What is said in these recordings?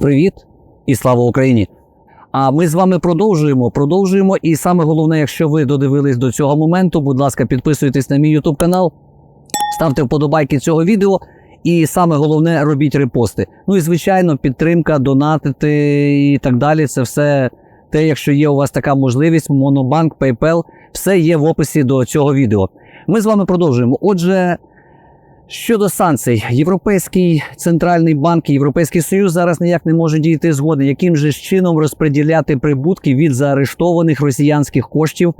Привіт і слава Україні! А ми з вами продовжуємо. Продовжуємо. І саме головне, якщо ви додивились до цього моменту, будь ласка, підписуйтесь на мій YouTube канал, ставте вподобайки цього відео. І саме головне робіть репости. Ну і звичайно, підтримка, донатити і так далі. Це все те, якщо є у вас така можливість, Монобанк, PayPal, все є в описі до цього відео. Ми з вами продовжуємо. Отже, щодо санкцій, Європейський центральний банк, і Європейський Союз зараз ніяк не можуть дійти згоди, яким же чином розподіляти прибутки від заарештованих росіянських коштів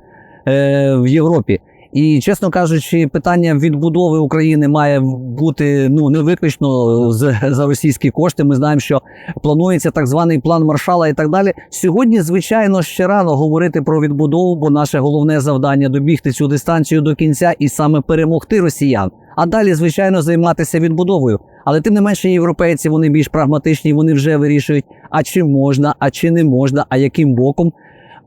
е, в Європі. І чесно кажучи, питання відбудови України має бути ну не виключно з, за російські кошти. Ми знаємо, що планується так званий план маршала і так далі. Сьогодні, звичайно, ще рано говорити про відбудову, бо наше головне завдання добігти цю дистанцію до кінця і саме перемогти росіян. А далі, звичайно, займатися відбудовою. Але тим не менше, європейці вони більш прагматичні, вони вже вирішують, а чи можна, а чи не можна, а яким боком.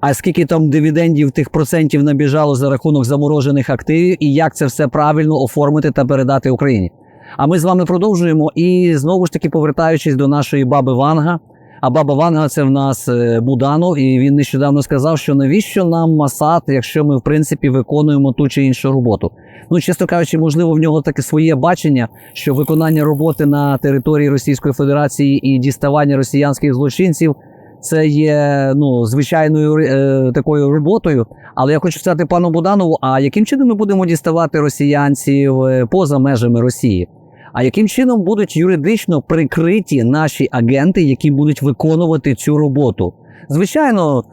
А скільки там дивідендів тих процентів набіжало за рахунок заморожених активів, і як це все правильно оформити та передати Україні? А ми з вами продовжуємо. І знову ж таки повертаючись до нашої баби Ванга. А баба Ванга це в нас е, Буданов, і він нещодавно сказав, що навіщо нам Масад, якщо ми в принципі виконуємо ту чи іншу роботу. Ну, чесно кажучи, можливо, в нього таке своє бачення, що виконання роботи на території Російської Федерації і діставання росіянських злочинців це є ну звичайною е, такою роботою. Але я хочу сказати пану Буданову: а яким чином ми будемо діставати росіянців е, поза межами Росії? А яким чином будуть юридично прикриті наші агенти, які будуть виконувати цю роботу? Звичайно,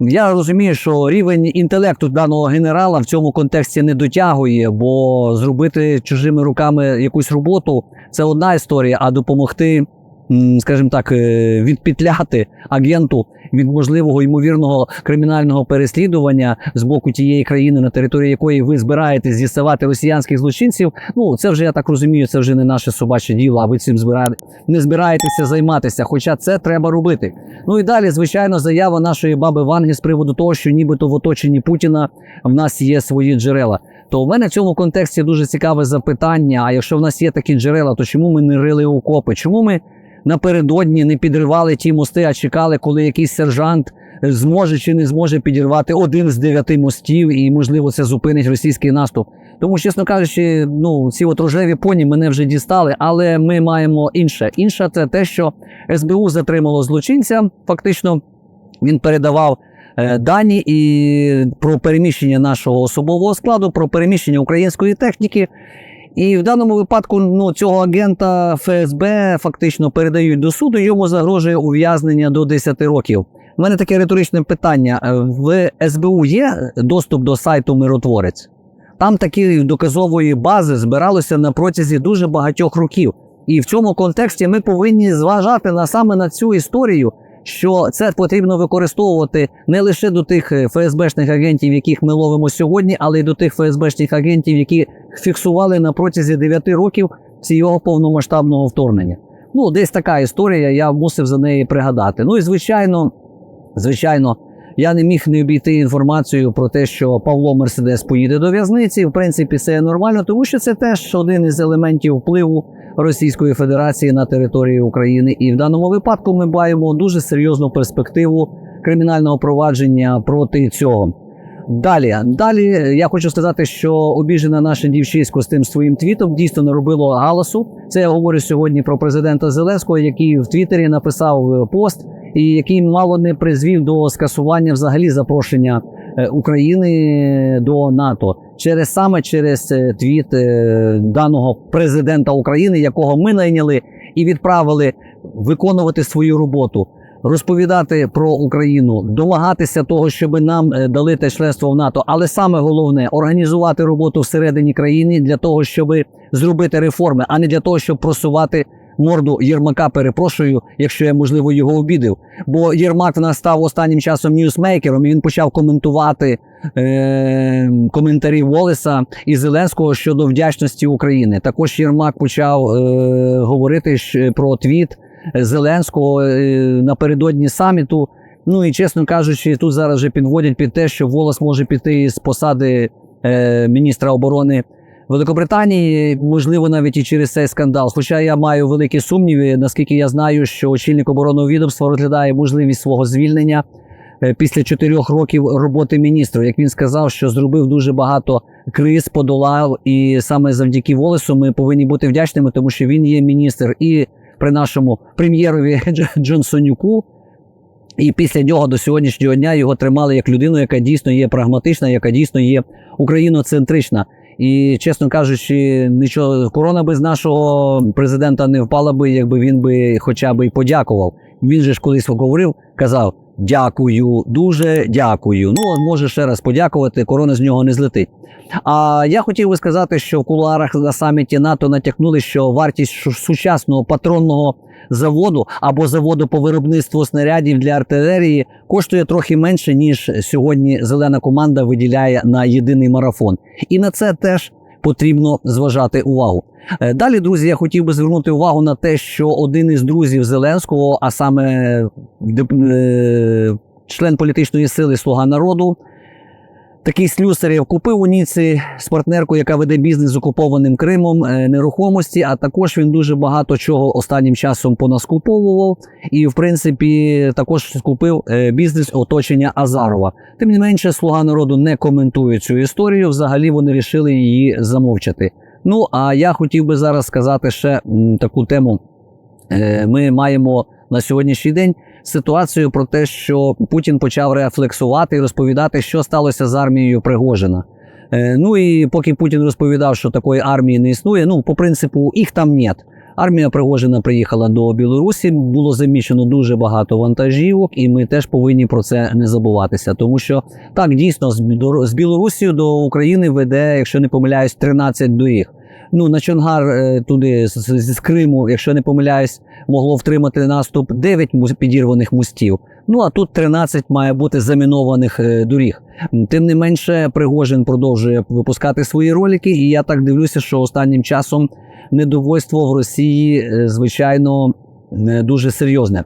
я розумію, що рівень інтелекту даного генерала в цьому контексті не дотягує, бо зробити чужими руками якусь роботу це одна історія, а допомогти скажімо так, е, відпетляти агенту від можливого ймовірного кримінального переслідування з боку тієї країни, на території якої ви збираєтесь зіставати росіянських злочинців. Ну це вже я так розумію, це вже не наше собаче діло. А ви цим збираєте не збираєтеся займатися. Хоча це треба робити. Ну і далі, звичайно, заява нашої баби Ванги з приводу того, що нібито в оточенні Путіна в нас є свої джерела. То в мене в цьому контексті дуже цікаве запитання. А якщо в нас є такі джерела, то чому ми не рили окопи? Чому ми напередодні не підривали ті мости, а чекали, коли якийсь сержант зможе чи не зможе підірвати один з дев'яти мостів, і можливо це зупинить російський наступ. Тому, чесно кажучи, ну ці от рожеві поні мене вже дістали, але ми маємо інше. Інше це те, що СБУ затримало злочинця. Фактично він передавав. е, Дані і про переміщення нашого особового складу, про переміщення української техніки. І в даному випадку ну, цього агента ФСБ фактично передають до суду, йому загрожує ув'язнення до 10 років. У мене таке риторичне питання: Е, в СБУ є доступ до сайту Миротворець? Там такі доказової бази збиралося на протязі дуже багатьох років. І в цьому контексті ми повинні зважати на саме на цю історію, що це потрібно використовувати не лише до тих е, ФСБшних агентів, яких ми ловимо сьогодні, але й до тих ФСБшних агентів, які фіксували на протязі 9 років цього повномасштабного вторгнення. Ну, десь така історія, я мусив за неї пригадати. Ну і звичайно, звичайно, я не міг не обійти інформацію про те, що Павло Мерседес поїде до в'язниці. В принципі, це нормально, тому що це теж один із елементів впливу Російської Федерації на територію України. І в даному випадку ми маємо дуже серйозну перспективу кримінального провадження проти цього. Далі, далі я хочу сказати, що обіжена наша дівчисько з тим своїм твітом дійсно не робило галасу. Це я говорю сьогодні про президента Зеленського, який в Твіттері написав е, пост, і який мало не призвів до скасування взагалі запрошення е, України до НАТО через саме через е, твіт даного президента України, якого ми найняли і відправили виконувати свою роботу. Розповідати про Україну, домагатися того, щоб нам е, дали те членство в НАТО, але саме головне організувати роботу всередині країни для того, щоб зробити реформи, а не для того, щоб просувати морду Єрмака. Перепрошую, якщо я можливо його обідив. Бо Єрмак в нас став останнім часом ньюсмейкером, і він почав коментувати е- коментарі Волеса і Зеленського щодо вдячності України. Також Єрмак почав е- говорити про твіт. Зеленського е, напередодні саміту. Ну і чесно кажучи, тут зараз вже підводять під те, що Волос може піти з посади е, міністра оборони Великобританії, можливо, навіть і через цей скандал. Хоча я маю великі сумніви, наскільки я знаю, що очільник оборонного відомства розглядає можливість свого звільнення е, після чотирьох років роботи міністру. Як він сказав, що зробив дуже багато криз, подолав, і саме завдяки Волесу ми повинні бути вдячними, тому що він є міністр і при нашому прем'єрові Джонсонюку. І після нього до сьогоднішнього дня його тримали як людину, яка дійсно є прагматична, яка дійсно є україноцентрична. І чесно кажучи, нічого корона би з нашого президента не впала би, якби він би хоча б і подякував. Він же ж колись говорив, казав: дякую, дуже дякую. Ну, може ще раз подякувати, корона з нього не злетить. А я хотів би сказати, що в кулуарах на саміті НАТО натякнули, що вартість сучасного патронного заводу або заводу по виробництву снарядів для артилерії коштує трохи менше, ніж сьогодні зелена команда виділяє на єдиний марафон. І на це теж потрібно зважати увагу. Е, Далі, друзі, я хотів би звернути увагу на те, що один із друзів Зеленського, а саме деп- е, член політичної сили Слуга народу, такий Слюсарєв купив у Ніці з партнеркою, яка веде бізнес з окупованим Кримом е, нерухомості. А також він дуже багато чого останнім часом понаскуповував. І, в принципі, також скупив е, бізнес оточення Азарова. Тим не менше, слуга народу не коментує цю історію. Взагалі вони вирішили її замовчати. Ну а я хотів би зараз сказати ще таку тему. Е, Ми маємо на сьогоднішній день ситуацію про те, що Путін почав рефлексувати і розповідати, що сталося з армією Пригожина. Е, Ну і поки Путін розповідав, що такої армії не існує, ну по принципу їх там нет. Армія Пригожина приїхала до Білорусі, було заміщено дуже багато вантажівок, і ми теж повинні про це не забуватися. Тому що так дійсно з Білору- з Білорусі до України веде, якщо не помиляюсь, 13 доріг. Ну на Чонгар е, туди з, з Криму, якщо не помиляюсь, могло втримати наступ 9 підірваних мостів. Ну а тут 13 має бути замінованих е, доріг. Тим не менше, Пригожин продовжує випускати свої ролики, і я так дивлюся, що останнім часом недовольство в Росії, е, звичайно, е, дуже серйозне.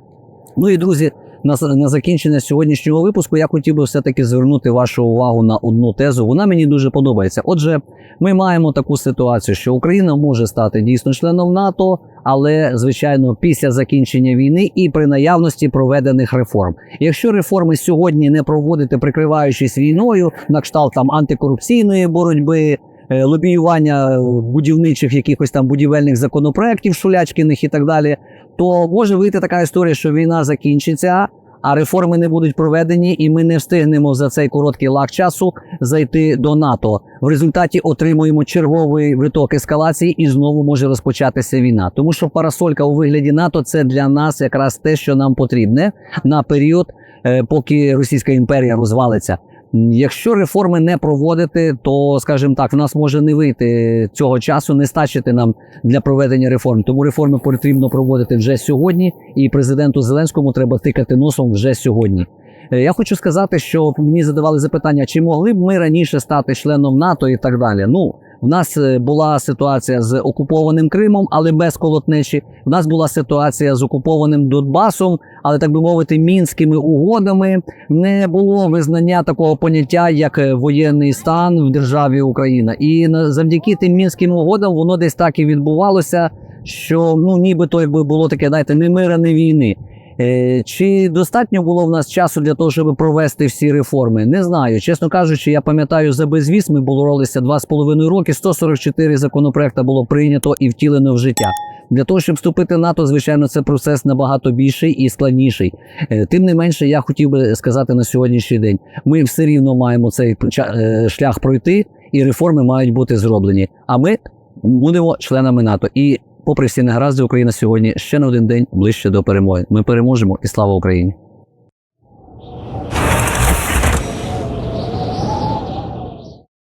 Ну і друзі, на, на закінчення сьогоднішнього випуску я хотів би все-таки звернути вашу увагу на одну тезу. Вона мені дуже подобається. Отже, ми маємо таку ситуацію, що Україна може стати дійсно членом НАТО, але звичайно після закінчення війни і при наявності проведених реформ. Якщо реформи сьогодні не проводити, прикриваючись війною, на кшталт там антикорупційної боротьби. Е, Лобіювання будівничих якихось там будівельних законопроєктів шулячкиних і так далі, то може вийти така історія, що війна закінчиться, а реформи не будуть проведені, і ми не встигнемо за цей короткий лак часу зайти до НАТО. В результаті отримуємо черговий виток ескалації, і знову може розпочатися війна. Тому що парасолька у вигляді НАТО це для нас якраз те, що нам потрібне на період, е, поки Російська імперія розвалиться. Якщо реформи не проводити, то скажімо так, в нас може не вийти цього часу, не стачити нам для проведення реформ. Тому реформи потрібно проводити вже сьогодні, і президенту Зеленському треба тикати носом вже сьогодні. Е, Я хочу сказати, що мені задавали запитання, чи могли б ми раніше стати членом НАТО і так далі. Ну, в нас е, була ситуація з окупованим Кримом, але без колотнечі. В нас була ситуація з окупованим Донбасом, але так би мовити, мінськими угодами не було визнання такого поняття, як е, воєнний стан в державі Україна. І завдяки тим мінським угодам воно десь так і відбувалося, що ну нібито якби було таке, знаєте, не мира, не війни. Е, Чи достатньо було в нас часу для того, щоб провести всі реформи? Не знаю. Чесно кажучи, я пам'ятаю за безвіз. Ми боролися два з половиною роки. 144 законопроекти було прийнято і втілено в життя. Для того, щоб вступити в НАТО, звичайно, це процес набагато більший і складніший. Е, Тим не менше, я хотів би сказати на сьогоднішній день: ми все рівно маємо цей е, шлях пройти, і реформи мають бути зроблені. А ми будемо членами НАТО. І попри всі негаразди, Україна сьогодні ще на один день ближче до перемоги. Ми переможемо і слава Україні!